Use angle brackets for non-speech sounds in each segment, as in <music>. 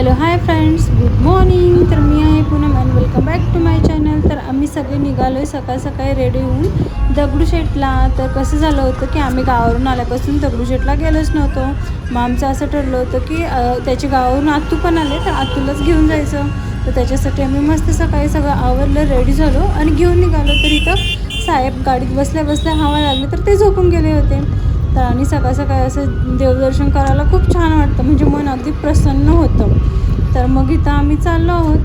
Hello hi friends good morning तर मी आहे Poonam and welcome back to my channel तर आम्ही सगळे निघालो आहे सकाळ सकाळी रेडी होऊन दगडूशेठला तर कसं झालं होतं की आम्ही गावावरून आल्यापासून दगडूशेठला गेलोच नव्हतो. मग आमचं असं ठरलं होतं की त्याच्या गावावरून आत्तू पण आले तर आत्तूलाच घेऊन जायचं. तर त्याच्यासाठी आम्ही मस्त सकाळी सगळं आवरलं रेडी झालो आणि घेऊन निघालो. तर इथं साहेब गाडीत बसल्या बसल्या हवा लागली तर ते झोपून गेले होते. तर आणि सकाळ सकाळी असं देवदर्शन करायला खूप छान वाटतं. म्हणजे मन अगदी प्रसन्न होतं. तर मग इथं आम्ही चाललो आहोत.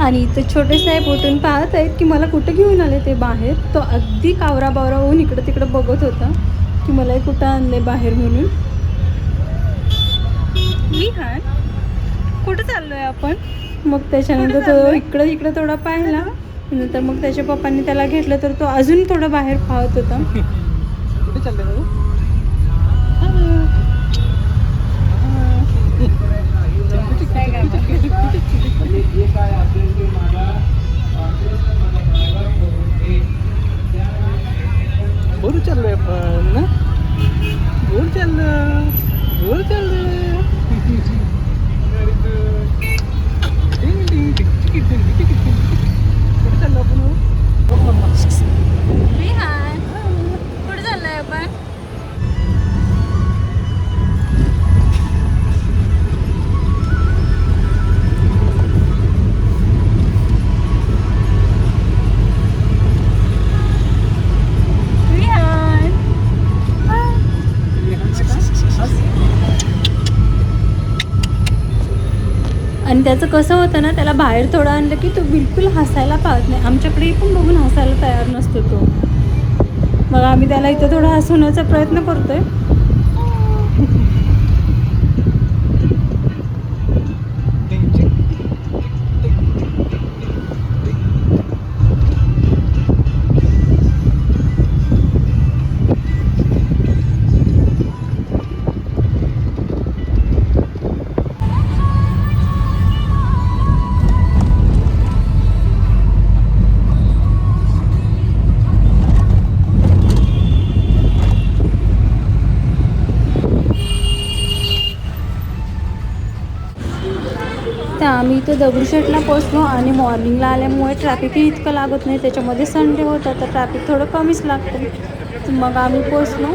आणि इथं छोटे साहेब उठून पाहत आहेत की मला कुठं घेऊन आले ते बाहेर. तो अगदी कावरा बावरा होऊन इकडं तिकडं बघत होता की मला हे कुठं आणले बाहेर म्हणून. मी हा. कुठं चाललोय आपण? मग त्याच्यानंतर तो इकडं इकडं थोडा पाहिला. नंतर मग त्याच्या पप्पांनी त्याला घेतलं तर तो अजून थोडं बाहेर पाहत होता. <laughs> चाललोय आपण चाललं. चाललं. आणि त्याचं कसं होतं ना त्याला बाहेर थोडं आणलं की तो बिलकुल हसायला पाहत नाही. आमच्याकडे पण बघून हसायला तयार नसतो तो. मग आम्ही त्याला इथं थोडं हसवण्याचा प्रयत्न करतोय. इथे दगडूशेठला पोचलो आणि मॉर्निंगला आल्यामुळे ट्रॅफिकही इतकं लागत नाही त्याच्यामध्ये संडे होता तर ट्रॅफिक थोडं कमीच लागतं. मग आम्ही पोचलो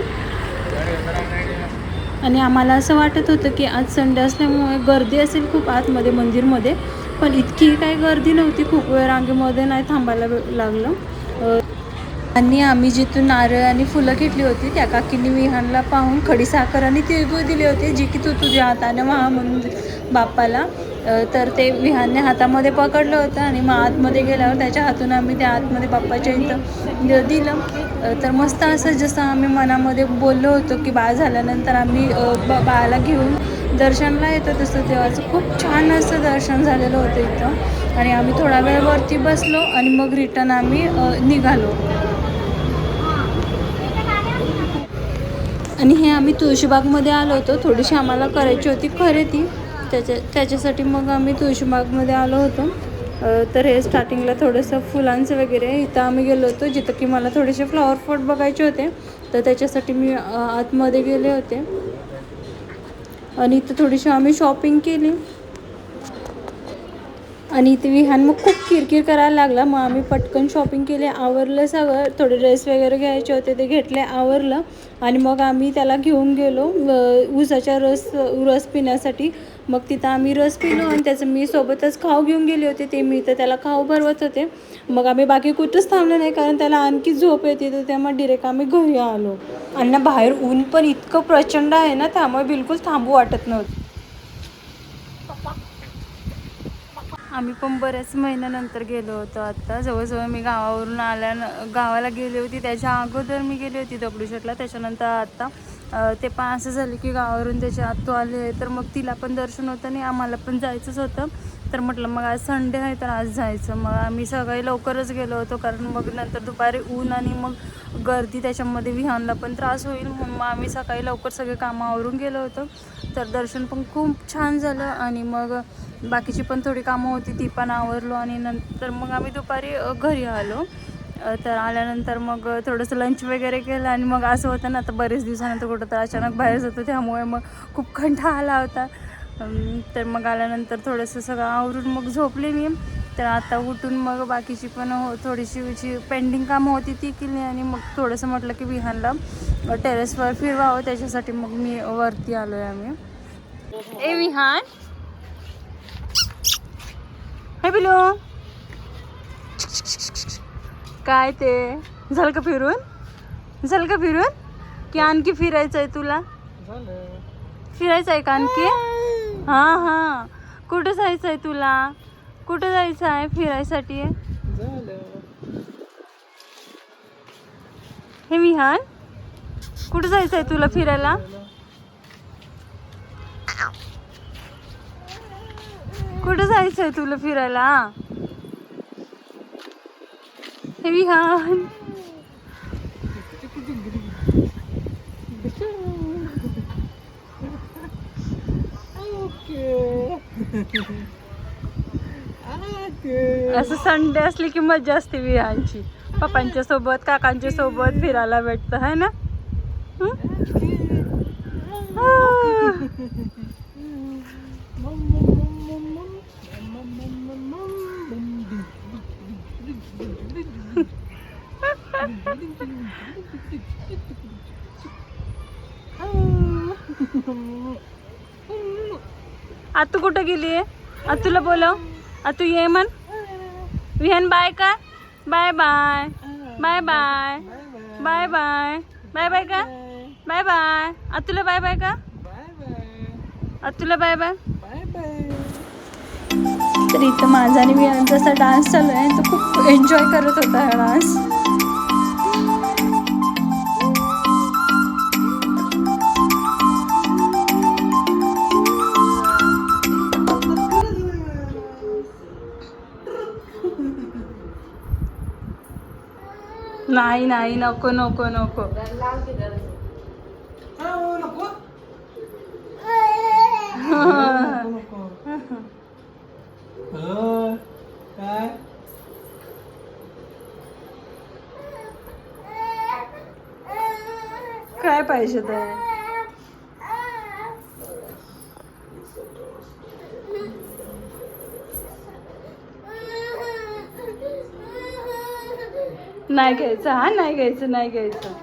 आणि आम्हाला असं वाटत होतं की आज संडे असल्यामुळे गर्दी असेल खूप आतमध्ये मंदिरमध्ये पण इतकी काही गर्दी नव्हती. खूप वेळ रांगेमध्ये नाही थांबायला लागलं. आणि आम्ही जिथून नारळ आणि फुलं घेतली होती त्या काकींनी विहानला पाहून खडीसाखर आणि तिळगुळ दिली होती जी की तू तुझ्या हाताने व्हा म्हणून बाप्पाला. तर ते विहानने हातामध्ये पकडलं होतं आणि मग आतमध्ये गेल्यावर त्याच्या हातून आम्ही त्या आतमध्ये बाप्पाच्या इथं दिलं. तर मस्त असं जसं आम्ही मनामध्ये बोललो होतो की बाळ झाल्यानंतर आम्ही बा बाळाला घेऊन दर्शनला येतो तसं देवाचं खूप छान असं दर्शन झालेलं होतं इथं. आणि आम्ही थोडा वेळ वरती बसलो आणि मग रिटर्न आम्ही निघालो. आणि हे आम्ही तुळशीबागमध्ये आलो होतो. थोडीशी आम्हाला करायची होती खरेदी. त्याच्या त्याच्यासाठी मग आम्ही तुळशीबागमध्ये आलो होतो. तर हे स्टार्टिंगला थोडंसं फुलांचं वगैरे इथं आम्ही गेलो होतो जिथं की मला थोडेसे फ्लॉवर पॉट बघायचे होते. तर त्याच्यासाठी मी आतमध्ये गेले होते. आणि इथं थोडीशी आम्ही शॉपिंग केली. आणि इथे विहान मग खूप किरकिर करायला लागला. मग आम्ही पटकन शॉपिंग केली. आवरलं सगळं. थोडे ड्रेस वगैरे घ्यायचे होते ते घेतले आवरलं. आणि मग आम्ही त्याला घेऊन गेलो. उसाचा रस रस पिण्यासाठी. मग तिथं आम्ही रस पिलो आणि त्याचं मी सोबतच खाऊ घेऊन गेले होते. ते मी तर त्याला खाऊ भरवत होते. मग आम्ही बाकी कुठंच थांबलो नाही कारण त्याला आणखी झोप येते तर त्यामुळे डिरेक्ट आम्ही घरी आलो. आणि ना बाहेर ऊन पण इतकं प्रचंड आहे ना त्यामुळे बिलकुल थांबू वाटत नव्हतं. आम्ही पण बऱ्याच महिन्यानंतर गेलो होतो आत्ता जवळजवळ मी गावावरून आल्या गावाला गेली होती. त्याच्या अगोदर मी गेली होती दगडूशेठला. त्याच्यानंतर आत्ता ते पण असं झालं की गावावरून त्याचे आत्तू आले तर मग तिला पण दर्शन होतं आणि आम्हाला पण जायचंच होतं. तर म्हटलं मग आज संडे आहे तर आज जायचं. मग आम्ही सकाळी लवकरच गेलो होतो कारण मग नंतर दुपारी ऊन आणि मग गर्दी त्याच्यामध्ये विहानला पण त्रास होईल. म्हणून मग आम्ही सकाळी लवकर सगळे कामं आवरून गेलो होतो. तर दर्शन पण खूप छान झालं आणि मग बाकीची पण थोडी कामं होती ती पण आवरलो आणि नंतर मग आम्ही दुपारी घरी आलो. तर आल्यानंतर मग थोडंसं लंच वगैरे केलं आणि मग असं होतं ना आता बरेच दिवसानंतर कुठं तर अचानक बाहेर जातो त्यामुळे मग खूप कंटाळा आला होता. तर मग आल्यानंतर थोडंसं सगळं आवरून मग झोपले मी. तर आता उठून मग बाकीची पण हो थोडीशी जी पेंडिंग कामं होती ती केली आणि मग थोडंसं म्हटलं की विहानला टेरेसवर फिरवावं त्याच्यासाठी मग मी वरती आलो आहे आम्ही. ए विहान. हे बिलो. काय ते? झालं का फिरून? झालं का फिरून? की आणखी फिरायचं आहे तुला? फिरायचं आहे का आणखी? हां हां. कुठं जायचं आहे तुला? कुठं जायचं आहे फिरायसाठी? हे विहान कुठं जायचं आहे तुला फिरायला? कुठं जायचं आहे तुला फिरायला? हे विहान असं संडे असली की मजा असते विहांची पप्पांच्या सोबत काकांच्या सोबत फिरायला भेटतं है ना हं? आह. आतू कुठं गेली? आहे आतूला बोलव. आतू ये म्हण. विहान बाय का? Bye bye. Bye bye. Bye bye. Bye bye का? Bye bye. आतूला बाय बाय का? आतूला बाय बाय बाय. बाय तर इथं माझा आणि विहानचा असा डान्स चालू आहे. तो खूप एन्जॉय करत होता हा डान्स नाही नाही नको नको नको. हो <laughs> काय पाहिजे तर नाही घ्यायचं हा नाही घ्यायचं नाही घ्यायचं.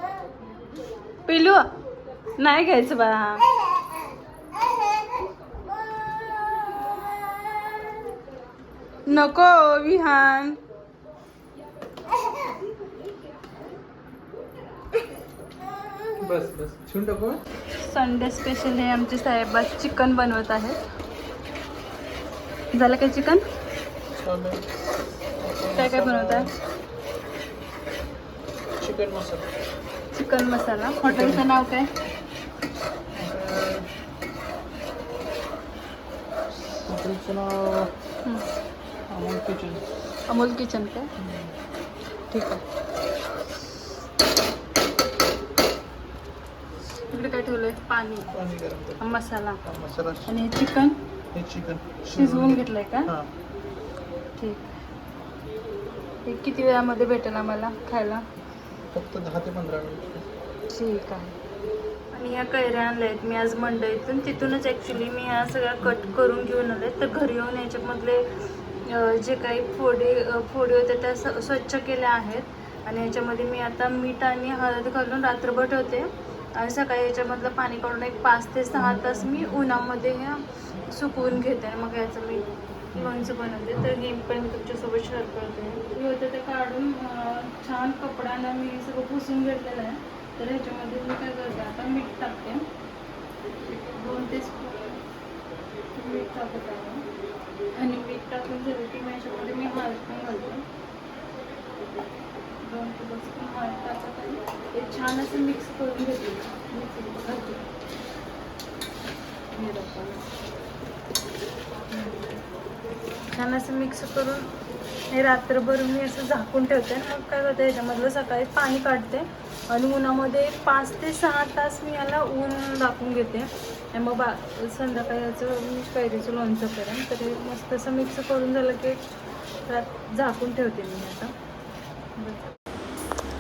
पिलू नाही घ्यायचं बाळा. हा नको विहान. बस बस. ठेवून टाकू? संडे स्पेशल हे आमचे साहेबा चिकन बनवत आहेत. झालं काय चिकन? काय काय बनवत आहे चिकन मसाला. चिकन मसाला. हॉटेलचं नाव काय? हॉटेलचं नाव हं. अमोल किचन. अमोल किचन काय? ठीक आहे. इकडे काय ठेवलंय? पाणी. पाणी गरम कर. मसाला. हा, मसाला आणि हे चिकन? हे चिकन. शिजवून घेतलंय का? हां. ठीक. हे किती वेळामध्ये भेटेल आम्हाला खायला? फक्त दहा ते पंधरा मिनिट ठीक आहे. आणि ह्या कैऱ्या आणल्या आहेत. मी आज मंडईतून तिथूनच ॲक्च्युली मी ह्या सगळ्या कट करून घेऊन आले तर घरी येऊन याच्यामधले अ, जे काही फोडी अ, फोडी होते त्या स- स्वच्छ केल्या आहेत. आणि याच्यामध्ये मी आता मीठ आणि हळद घालून रात्रभर ठेवते. आणि सकाळी याच्यामधलं पाणी काढून एक पाच ते सहा तास मी उन्हामध्ये ह्या सुकवून घेते आणि मग याचं मी मंच बनवते. तर हे पण मी तुमच्यासोबत शेअर करते. मी होतं ते काढून छान कपड्यानं मी सगळं पुसून घेतलेलं आहे. तर ह्याच्यामध्ये मी काय करते आता मीठ टाकते. दोन ते स्पून मीठ टाकत आहे आणि मीठ टाकून झालं की मी ह्याच्यामध्ये मी हळद पण घालते. दोन टेबल स्पून हळद टाकत. आहे ते छान असं मिक्स करून घेते. मिक्स घालते हे लोकांना छान असं मिक्स करून हे रात्रभर मी असं झाकून ठेवते. मग काय करते याच्यामधलं सकाळी पाणी काढते आणि उन्हामध्ये पाच ते सहा तास मी याला ऊन दाखवून घेते. आणि मग बा संध्याकाळी याचं मी कैरीचं लोणचं करेन. तर हे मस्त असं मिक्स करून झालं की रात झाकून ठेवते मी आता.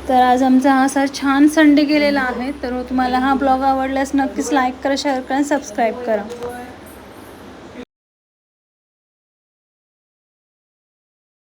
तर आज आमचा हा असा छान संडे गेलेला आहे. तर तुम्हाला हा ब्लॉग आवडल्यास नक्कीच लाईक करा शेअर करा सबस्क्राईब करा.